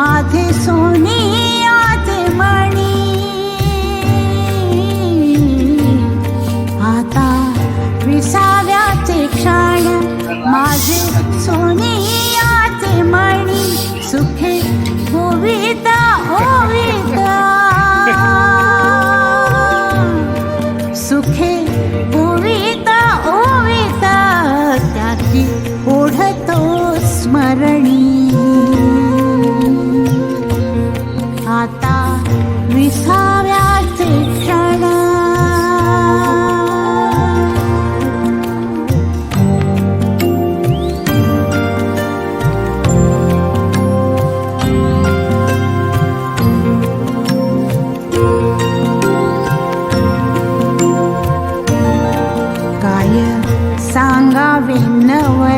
माथे सोने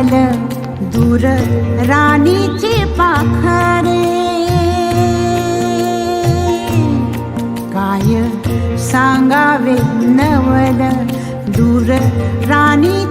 पायल दूर राणीचे पाखरे. काय सांगावे नवल दूर राणी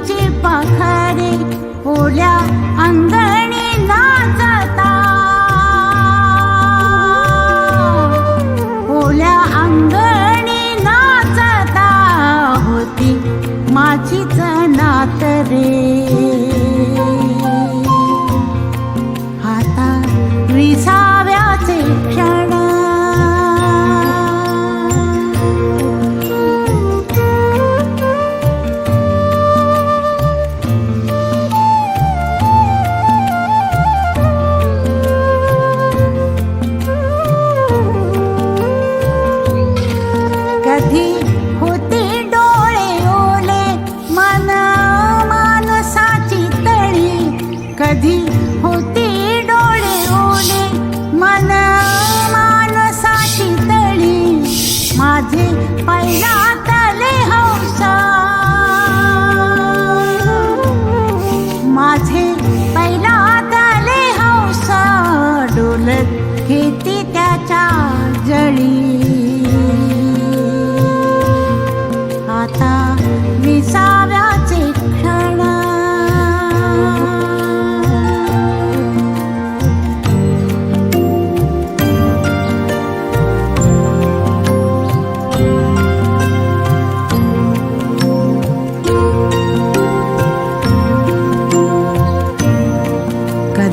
ti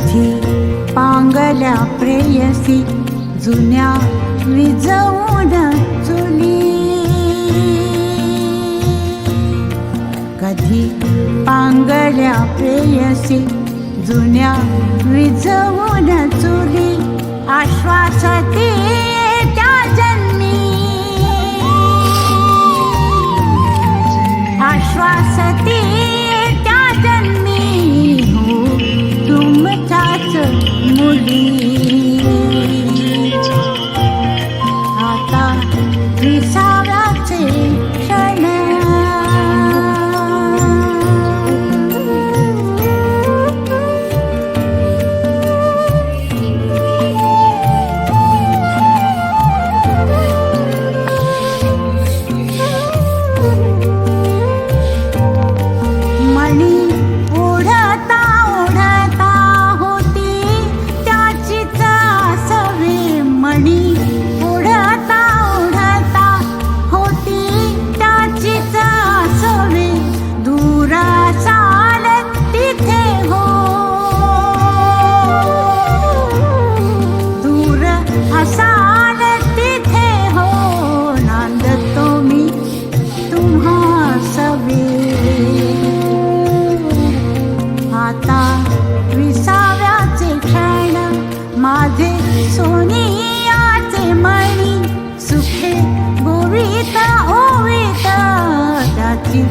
माझी पांगल्या प्रेयसी जुन्या विजवून चुली. कधी पांगल्या प्रेयसी जुन्या विजवून चुली आश्वासती त्या जन्मी. आश्वासती माझे सोनियाचे मणी सुखे गोविता ओविता त्याची